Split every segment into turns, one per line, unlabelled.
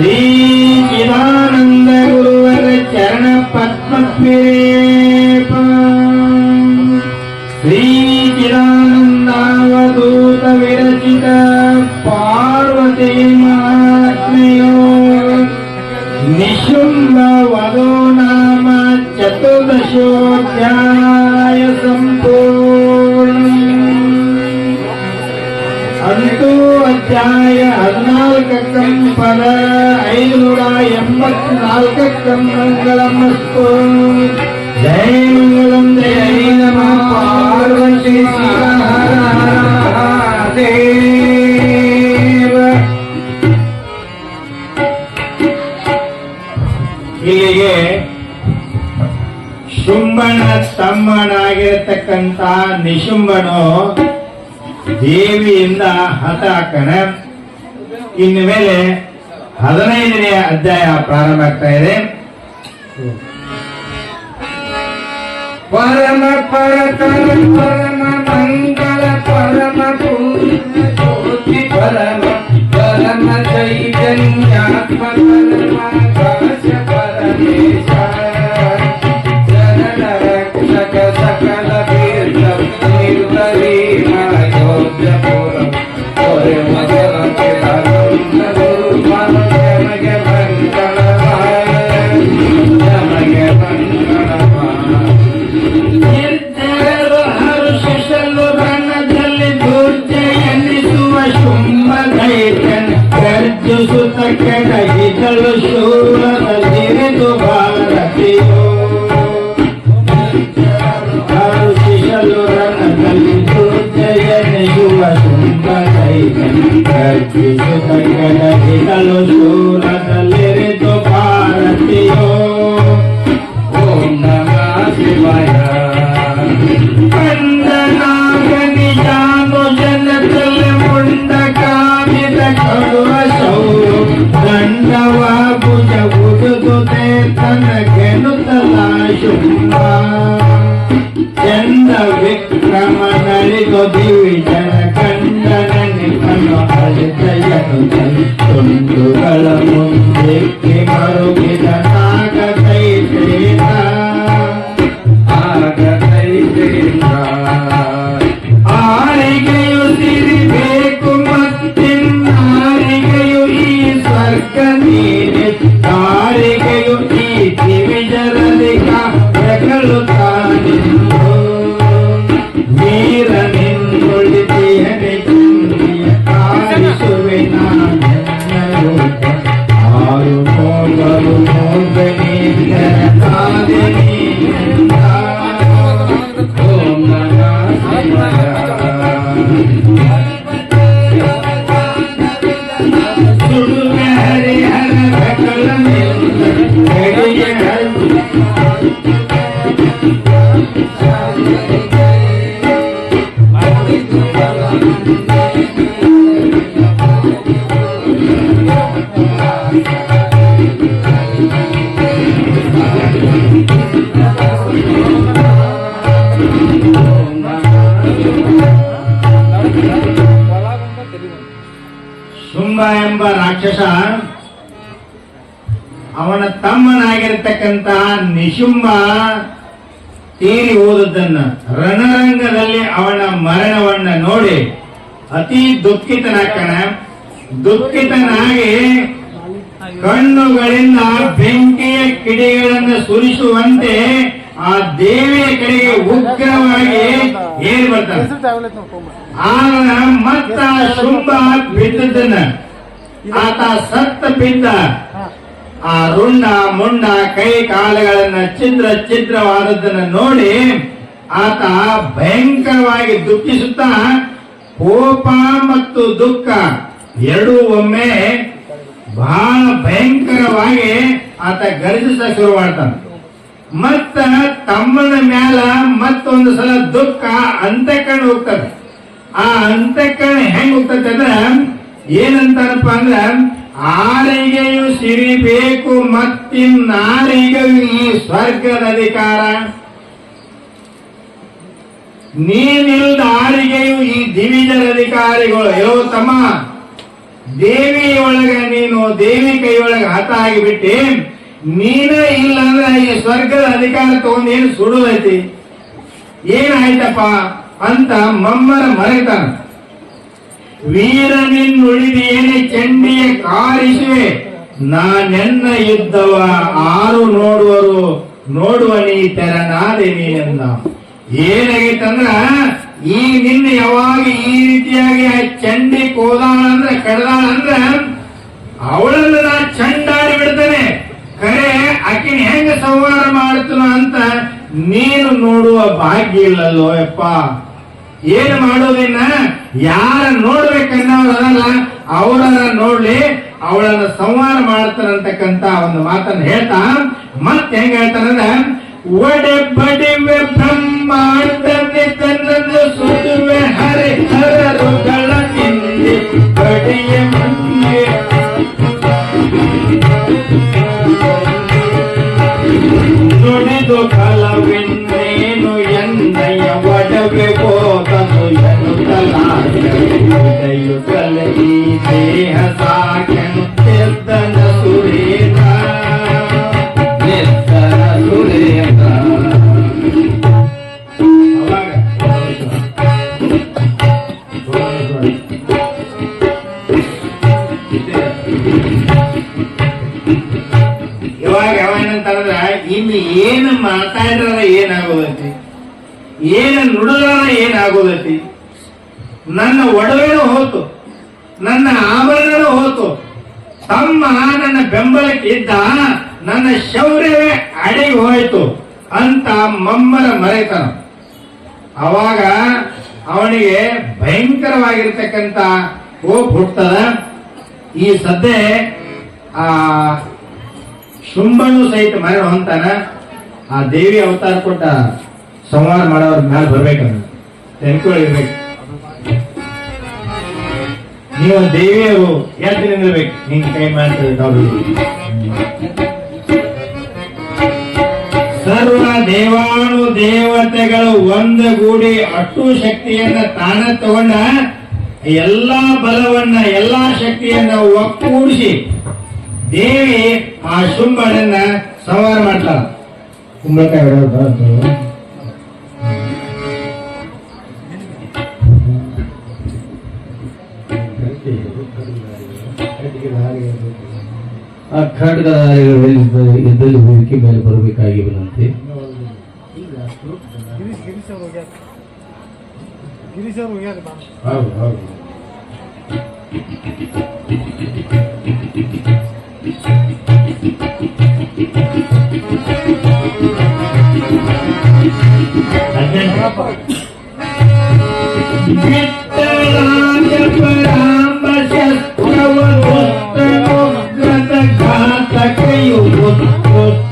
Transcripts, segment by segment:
శ్రీ చిదానంద గురువర చరణ పద్మ ప్రేప శ్రీ చిదానందావధూత విరచిత పార్వతీ మహాత్మయో నిశుంభ వదో నామ చతుర్దశోధ్యాయ సంపూర్ణం. అంతూ ಅಧ್ಯಾಯ ಹದಿನಾಲ್ಕಕ್ಕಂ ಪದ ಐನೂರ ಎಂಬತ್ನಾಲ್ಕಕ್ಕಂ ಮಂಗಳಮಸ್ತು ಮತ್ತು ಮಂಗಳಂ ಜೈ ನಮಃ ಪಾರ್ವತಿ ಇಲ್ಲಿಗೆ ಶುಂಭನ ತಮ್ಮನಾಗಿರತಕ್ಕಂತ ನಿಶುಂಭನು ದೇವಿಯಿಂದ ಹತಾಕನ ಇನ್ನು ಮೇಲೆ ಹದಿನೈದನೇ ಅಧ್ಯಾಯ ಪ್ರಾರಂಭ ಆಗ್ತಾ ಇದೆ.
ಪರಮ ಪರತರ ಪರಮ ಮಂಗಳ ಪರಮ ಪೂರ್ಣ ಪರಮ ಪರಮ ಚೈತನ್ಯಾತ್ಮ ಪರಮ
ಕೆಡಗಿದಳು ಶೂರದಲ್ಲಿರಿದು ಭಾರತಿಯೋ
ಓಂ ನಮಃ ಶಿವಾಯ
ಕಂದನಾಗನಿಜಾನು ಜನದಲ್ಲಿ ಮುಂಡ ಕಾಮಿದ ಕಡುವ ಸೌರು ದಂಡವ ಭುಜ ಉದುದುದೆ ತನಗೆನುತಲ ಶುಂಭ ಚಂದ ವಿಕ್ರಮ ನಳಿದು ದಿವಿಜನ ಕಂಡನನಿ ಕಣ್ಣು ಅಳಿತಯನು ತುಂಡುಗಳ ಮುಂದೆ ಮರುಗಿದ ಎಂಬ ರಾಕ್ಷಸ ಅವನ ತಮ್ಮನಾಗಿರತಕ್ಕಂತ ನಿಶುಂಬ ತೀರಿ ಹೋದದ್ದನ್ನ ರಣರಂಗದಲ್ಲಿ ಅವನ ಮರಣವನ್ನ ನೋಡಿ ಅತಿ ದುಃಖಿತನಾಕಣ ದುಃಖಿತನಾಗಿ ಕಣ್ಣುಗಳಿಂದ ಬೆಂಕಿಯ ಕಿಡಿಗಳನ್ನು ಸುರಿಸುವಂತೆ ಆ ದೇವಿಯ ಕಡೆಗೆ ಉಗ್ರವಾಗಿ ಏರಿ ಬರ್ತಾನೆ. ಆಗ ಮತ್ತ ಶುಂಭ ಬಿದ್ದದನ್ನ ಆತ ಸತ್ತ ಬಿದ್ದ ಆ ರುಂಡ ಮುಂಡ ಕೈ ಕಾಲುಗಳನ್ನ ಛಿದ್ರ ಛಿದ್ರವಾದದ್ದನ್ನ ನೋಡಿ ಆತ ಭಯಂಕರವಾಗಿ ದುಃಖಿಸುತ್ತಾ ಕೋಪ ಮತ್ತು ದುಃಖ ಎರಡೂ ಒಮ್ಮೆ ಬಹಳ ಭಯಂಕರವಾಗಿ ಆತ ಗರ್ಜಿಸ ಶುರು ಮಾಡ್ತಾನೆ. ಮತ್ತ ತಮ್ಮನ ಮ್ಯಾಲ ಮತ್ತೊಂದು ಸಲ ದುಃಖ ಅಂತಕಣ್ ಹೋಗ್ತದೆ. ಆ ಅಂತಕಣ್ ಹೆಂಗ್ ಹೋಗ್ತದೆ ಅಂದ್ರ ಏನಂತಾರಪ್ಪ ಅಂದ್ರ ಆರಿಗೆಯು ಸಿರಿಬೇಕು ಮತ್ತಿನ್ನಾರಿಗೆಯು ಈ ಸ್ವರ್ಗದ ಅಧಿಕಾರ. ನೀನಿಲ್ದ ಆರಿಗೆಯು ಈ ದಿವಿಜರ ಅಧಿಕಾರಿಗಳು. ಯೋ ತಮ್ಮ, ದೇವಿಯೊಳಗ ನೀನು ದೇವಿ ಕೈಯೊಳಗ ಹತ ಆಗಿಬಿಟ್ಟಿ ನೀನೇ ಇಲ್ಲ ಅಂದ್ರೆ ಈ ಸ್ವರ್ಗದ ಅಧಿಕಾರ ತಗೊಂಡು ಏನು ಸುಡುದೈತಿ? ಏನಾಯ್ತಪ್ಪ ಅಂತ ಮಮ್ಮರ ಮರೆತಾನ. ವೀರ ನಿನ್ನುಳಿದೇನೆ ಚಂಡಿಯ ಕಾರಿಸುವೆ ನಾನೆನ್ನ ಯುದ್ಧವ ಆರು ನೋಡುವರು, ನೋಡುವ ನೀ ತೆರನಾದೆ ನೀನೆಂದ. ಏನಾಗೈತಂದ್ರ ಈ ನಿನ್ನ ಯಾವಾಗ ಈ ರೀತಿಯಾಗಿ ಚಂಡಿ ಕೋದಾಳ ಅಂದ್ರೆ ಅಂದ್ರ, ಅವಳನ್ನ ನಾ ಚಂಡಾಡಿ ಬಿಡ್ತೇನೆ. ಕರೆ, ಆಕಿನ ಹೆಂಗ ಸಂಹಾರ ಮಾಡ್ತನ ಅಂತ ನೀನು ನೋಡುವ ಭಾಗ್ಯ ಇಲ್ಲಲ್ಲೋ ಯಪ್ಪ. ಏನ್ ಮಾಡೋದಿನ್ನ ಯಾರ ನೋಡ್ಬೇಕನ್ನೋದಲ್ಲ ಅವಳನ್ನ ನೋಡ್ಲಿ, ಅವಳನ್ನ ಸಂವಾರ ಮಾಡ್ತಾರಂತಕ್ಕಂತ ಒಂದು ಮಾತನ್ನ ಹೇಳ್ತಾ ಮತ್ತೆ ಹೆಂಗ ಹೇಳ್ತಾರಂದ್ರೆ ಒಡೆ ಬಡಿವೆ ಬ್ರಹ್ಮಾಂಡನೆ ತನ್ನದು ಸುಡುವೆ ಹರಿ ಹರರುಗಳ ಹಿಂದೆ ಬಡಿಯ ಇನ್ನು ಏನು ಮಾತಾಡ್ರ ಏನಾಗೋದೈತಿ? ಏನು ಏನಾಗೋದೈತಿ? ನನ್ನ ಒಡವೇನು ಹೋತು. ನನ್ನ ಆಭರಣ ಹೋತು. ತಮ್ಮ ನನ್ನ ಬೆಂಬಲಕ್ಕೆ ಇದ್ದ ನನ್ನ ಶೌರ್ಯವೇ ಅಡಿಗೆ ಹೋಯಿತು ಅಂತ ಮಮ್ಮರ ಮರೆತನ. ಅವಾಗ ಅವನಿಗೆ ಭಯಂಕರವಾಗಿರ್ತಕ್ಕಂಥ ಹೋಪ್ ಹುಟ್ಟದ. ಈ ಸದ್ದೆ ಆ ಶುಂಭನು ಸಹಿತ ಮರಣ ಹೊಂತಾನ ಆ ದೇವಿ ಅವತಾರ ಕೊಟ್ಟ ಸಂಹಾರ ಮಾಡೋರ ಮೇಲೆ ಬರ್ಬೇಕಂತ. ನೆನ್ಕೊಳ್ಳಿರ್ಬೇಕು ನೀವು ದೇವಿಯರು ಎದ್ದು ನಿಂದಿರ್ಬೇಕು. ನಿನ್ ಕೈ ಮಾಡ್ತದೆ ಸರ್ವ ದೇವಾನು ದೇವತೆಗಳು ಒಂದುಗೂಡಿ ಅಟ್ಟು ಶಕ್ತಿಯನ್ನ ತಾನ ತಗೊಂಡ ಎಲ್ಲಾ ಬಲವನ್ನ, ಎಲ್ಲಾ ಶಕ್ತಿಯನ್ನ ಒಕ್ಕೂಡಿಸಿ ದೇವಿ ಆ ಶುಂಭನನ್ನ ಸಂವಾರ ಮಾಡ್ತಾಳ. ಕುಂಬಳಕಾಯಿ
ಆ ಖಡ್ಗಧಾರಿಗಳು ಎದ್ದಲ್ಲಿ ಹೂವಿಕೆ ಮೇಲೆ ಬರಬೇಕಾಗಿವನಂತೆ
ಗಿರೀಶ್ ಗಿರೀಶ್ ಅವ್ರು ಹೋಗ್ಯಾರ ಗಿರೀಶ್ ಅವ್ರು ಹೋಗ್ಯಾರ ಬಾ
ಹೌದು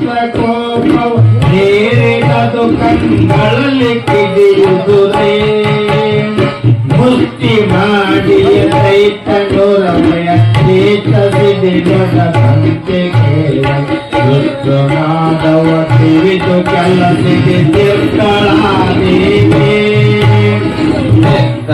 ಪುಸ್ತಕೋಪವ ನೇರಿನದು ಕಣ್ಗಳಲ್ಲಿ ಕಿಡಿಯುದುರೇ ಮುಷ್ಟಿ ಮಾಡಿಯ ರೈತನು ರಮಯ ಚೇತಸಿದೆ ದೊಡ್ಡದಂತೆ ಕೇಳ ರುದ್ರನಾದವ ತಿಳಿದು ಕೆಲಸಿಗೆ ತೀರ್ಥಳಾದೇವಿ ಕಂಡ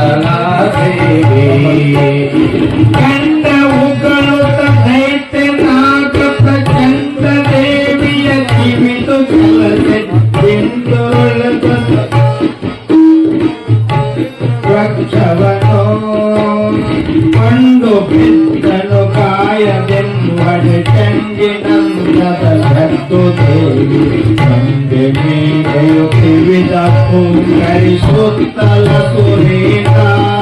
ডাকো তাই সোতালা করে না।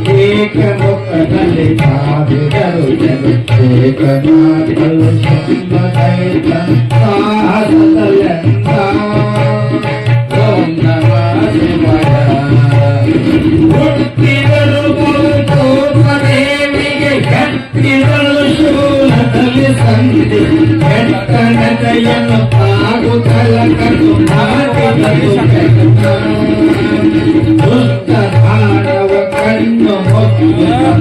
ಕೇಳಂದ ಹಾಕಿದಳ ಗೊಳ್ಳಗಳ ರಣದಲ್ಲಿ ತೇಗಿನಲ್ಲಿ Yeah.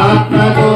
ஆத்ம